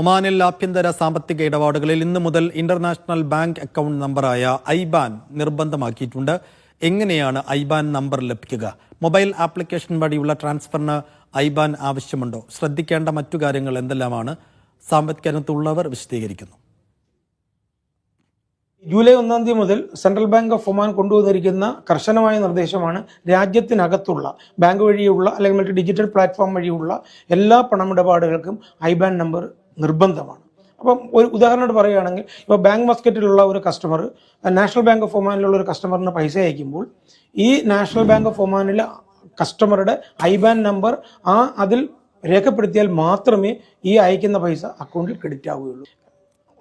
ഒമാനിൽ ആഭ്യന്തര സാമ്പത്തിക ഇടപാടുകളിൽ ഇന്നു മുതൽ ഇന്റർനാഷണൽ ബാങ്ക് അക്കൗണ്ട് നമ്പറായ ഐബാൻ നിർബന്ധമാക്കിയിട്ടുണ്ട്. എങ്ങനെയാണ് ഐബാൻ നമ്പർ ലഭിക്കുക? മൊബൈൽ ആപ്ലിക്കേഷൻ വഴിയുള്ള ട്രാൻസ്ഫറിന് ഐബാൻ ആവശ്യമുണ്ടോ? ശ്രദ്ധിക്കേണ്ട മറ്റു കാര്യങ്ങൾ എന്തെല്ലാമാണ്? സാമ്പത്തിക രംഗത്തുള്ളവർ വിശദീകരിക്കുന്നു. ജൂലൈ ഒന്നാം തീയതി മുതൽ സെൻട്രൽ ബാങ്ക് ഓഫ് ഒമാൻ കൊണ്ടുവന്നിരിക്കുന്ന കർശനമായ നിർദ്ദേശമാണ് രാജ്യത്തിനകത്തുള്ള ബാങ്ക് വഴിയുള്ള അല്ലെങ്കിൽ മറ്റ് ഡിജിറ്റൽ പ്ലാറ്റ്ഫോം വഴിയുള്ള എല്ലാ പണമിടപാടുകൾക്കും ഐബാൻ നമ്പർ നിർബന്ധമാണ്. അപ്പം ഒരു ഉദാഹരണമായിട്ട് പറയുകയാണെങ്കിൽ ഇപ്പോൾ ബാങ്ക് മസ്കറ്റിലുള്ള ഒരു കസ്റ്റമർ നാഷണൽ ബാങ്ക് ഓഫ് ഒമാനിലുള്ള ഒരു കസ്റ്റമറിന് പൈസ അയക്കുമ്പോൾ ഈ നാഷണൽ ബാങ്ക് ഓഫ് ഒമാനിലെ കസ്റ്റമറുടെ ഐബാൻ നമ്പർ ആ അതിൽ രേഖപ്പെടുത്തിയാൽ മാത്രമേ ഈ അയക്കുന്ന പൈസ അക്കൗണ്ടിൽ ക്രെഡിറ്റ് ആവുകയുള്ളൂ.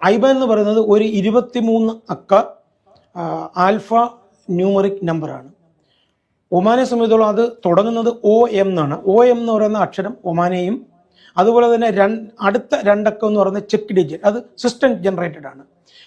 ഐബാൻ എന്ന് പറയുന്നത് ഒരു ഇരുപത്തിമൂന്ന് അക്ക ആൽഫ ന്യൂമറിക് നമ്പറാണ് ഒമാനെ സംബന്ധിച്ചോളം അത് തുടങ്ങുന്നത് ഒ എം എന്നാണ്. ഒ എം എന്ന് പറയുന്ന അക്ഷരം ഒമാനെയും അതുപോലെ തന്നെ അടുത്ത രണ്ടക്കം എന്ന് പറയുന്നത് ചെക്ക് ഡിജിറ്റ് അത് സിസ്റ്റം ജനറേറ്റഡ് ആണ്.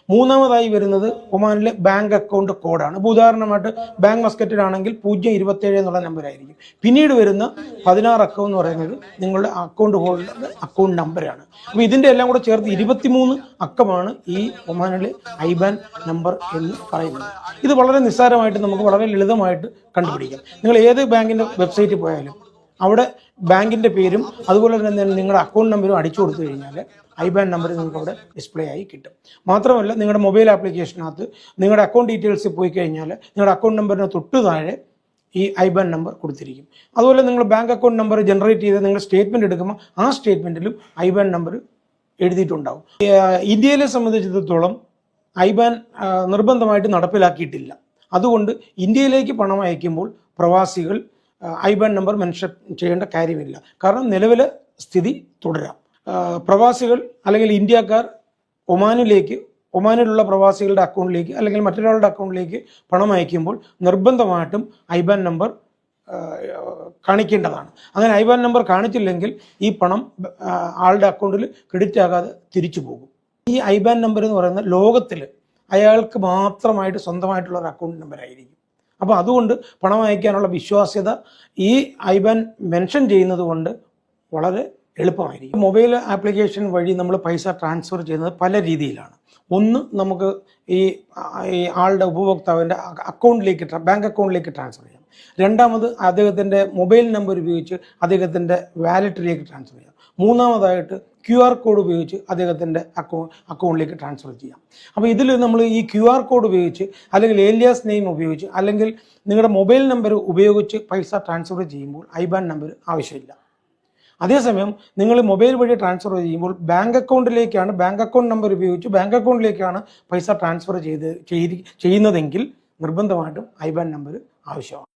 മൂന്നാമതായി വരുന്നത് ഒമാനിലെ ബാങ്ക് അക്കൗണ്ട് കോഡാണ് ഇപ്പോൾ ഉദാഹരണമായിട്ട് ബാങ്ക് മസ്കറ്റിലാണെങ്കിൽ പൂജ്യം ഇരുപത്തേഴ് എന്നുള്ള നമ്പറായിരിക്കും പിന്നീട് വരുന്ന പതിനാറ് അക്കം എന്ന് പറയുന്നത് നിങ്ങളുടെ അക്കൗണ്ട് ഹോൾഡറുടെ അക്കൗണ്ട് നമ്പറാണ് അപ്പോൾ ഇതിന്റെ എല്ലാം കൂടെ ചേർത്ത് ഇരുപത്തിമൂന്ന് അക്കമാണ് ഈ ഒമാനിലെ ഐബാൻ നമ്പർ എന്ന് പറയുന്നത്. ഇത് വളരെ നിസ്സാരമായിട്ട് നമുക്ക് വളരെ ലളിതമായിട്ട് കണ്ടുപിടിക്കാം. നിങ്ങൾ ഏത് ബാങ്കിന്റെ വെബ്സൈറ്റിൽ പോയാലും അവിടെ ബാങ്കിന്റെ പേരും അതുപോലെ തന്നെ നിങ്ങളുടെ അക്കൗണ്ട് നമ്പറും അടിച്ചു കൊടുത്തു കഴിഞ്ഞാൽ ഐ ബാൻ നമ്പർ നിങ്ങൾക്ക് അവിടെ ഡിസ്പ്ലേ ആയി കിട്ടും. മാത്രമല്ല നിങ്ങളുടെ മൊബൈൽ ആപ്ലിക്കേഷനകത്ത് നിങ്ങളുടെ അക്കൗണ്ട് ഡീറ്റെയിൽസ് പോയി കഴിഞ്ഞാൽ നിങ്ങളുടെ അക്കൗണ്ട് നമ്പറിന് തൊട്ട് താഴെ ഈ ഐ ബാൻ നമ്പർ കൊടുത്തിരിക്കും. അതുപോലെ നിങ്ങൾ ബാങ്ക് അക്കൗണ്ട് നമ്പർ ജനറേറ്റ് ചെയ്ത് നിങ്ങൾ സ്റ്റേറ്റ്മെന്റ് എടുക്കുമ്പോൾ ആ സ്റ്റേറ്റ്മെന്റിലും ഐ ബാൻ നമ്പർ എഴുതിയിട്ടുണ്ടാവും. ഇന്ത്യയിലെ സംബന്ധിച്ചിടത്തോളം ഐ ബാൻ നിർബന്ധമായിട്ട് നടപ്പിലാക്കിയിട്ടില്ല. അതുകൊണ്ട് ഇന്ത്യയിലേക്ക് പണം അയക്കുമ്പോൾ പ്രവാസികൾ ആ, ബൺ നമ്പർ മെൻഷൻ ചെയ്യേണ്ട കാര്യമില്ല. കാരണം നിലവിലെ സ്ഥിതി തുടരാം. പ്രവാസികൾ അല്ലെങ്കിൽ ഇന്ത്യക്കാർ ഒമാനിലേക്ക് ഒമാനിലുള്ള പ്രവാസികളുടെ അക്കൗണ്ടിലേക്ക് അല്ലെങ്കിൽ മറ്റൊരാളുടെ അക്കൗണ്ടിലേക്ക് പണം അയക്കുമ്പോൾ നിർബന്ധമായിട്ടും ഐബാൻ നമ്പർ കാണിക്കേണ്ടതാണ്. അങ്ങനെ ഐബാൻ നമ്പർ കാണിച്ചില്ലെങ്കിൽ ഈ പണം ആളുടെ അക്കൗണ്ടിൽ ക്രെഡിറ്റ് ആകാതെ തിരിച്ചു പോകും. ഈ ഐബാൻ നമ്പർ എന്ന് പറയുന്നത് ലോകത്തിൽ അയാൾക്ക് മാത്രമായിട്ട് സ്വന്തമായിട്ടുള്ള ഒരു അക്കൗണ്ട് നമ്പർ ആയിരിക്കും. അപ്പോൾ അതുകൊണ്ട് പണം അയക്കാനുള്ള വിശ്വാസ്യത ഈ ഐബാൻ മെൻഷൻ ചെയ്യുന്നത് കൊണ്ട് വളരെ എളുപ്പമായിരിക്കും. മൊബൈൽ ആപ്ലിക്കേഷൻ വഴി നമ്മൾ പൈസ ട്രാൻസ്ഫർ ചെയ്യുന്നത് പല രീതിയിലാണ്. ഒന്ന് നമുക്ക് ഈ ആളുടെ ഉപഭോക്താവിന്റെ അക്കൗണ്ടിലേക്ക് ബാങ്ക് അക്കൗണ്ടിലേക്ക് ട്രാൻസ്ഫർ ചെയ്യാം. രണ്ടാമത് അദ്ദേഹത്തിന്റെ മൊബൈൽ നമ്പർ ഉപയോഗിച്ച് അദ്ദേഹത്തിന്റെ വാലറ്റിലേക്ക് ട്രാൻസ്ഫർ ചെയ്യാം. മൂന്നാമതായിട്ട് ക്യു ആർ കോഡ് ഉപയോഗിച്ച് അദ്ദേഹത്തിന്റെ അക്കൗ അക്കൗണ്ടിലേക്ക് ട്രാൻസ്ഫർ ചെയ്യാം. അപ്പോൾ ഇതിൽ നമ്മൾ ഈ ക്യു ആർ കോഡ് ഉപയോഗിച്ച് അല്ലെങ്കിൽ ഏലിയാസ് നെയിം ഉപയോഗിച്ച് അല്ലെങ്കിൽ നിങ്ങളുടെ മൊബൈൽ നമ്പർ ഉപയോഗിച്ച് പൈസ ട്രാൻസ്ഫർ ചെയ്യുമ്പോൾ ഐബാൻ നമ്പർ ആവശ്യമില്ല. അതേസമയം നിങ്ങൾ മൊബൈൽ വഴി ട്രാൻസ്ഫർ ചെയ്യുമ്പോൾ ബാങ്ക് അക്കൗണ്ടിലേക്കാണ് ബാങ്ക് അക്കൗണ്ട് നമ്പർ ഉപയോഗിച്ച് ബാങ്ക് അക്കൗണ്ടിലേക്കാണ് പൈസ ട്രാൻസ്ഫർ ചെയ്ത് ചെയ്യുന്നതെങ്കിൽ നിർബന്ധമായിട്ടും ഐബാൻ നമ്പർ ആവശ്യമാണ്.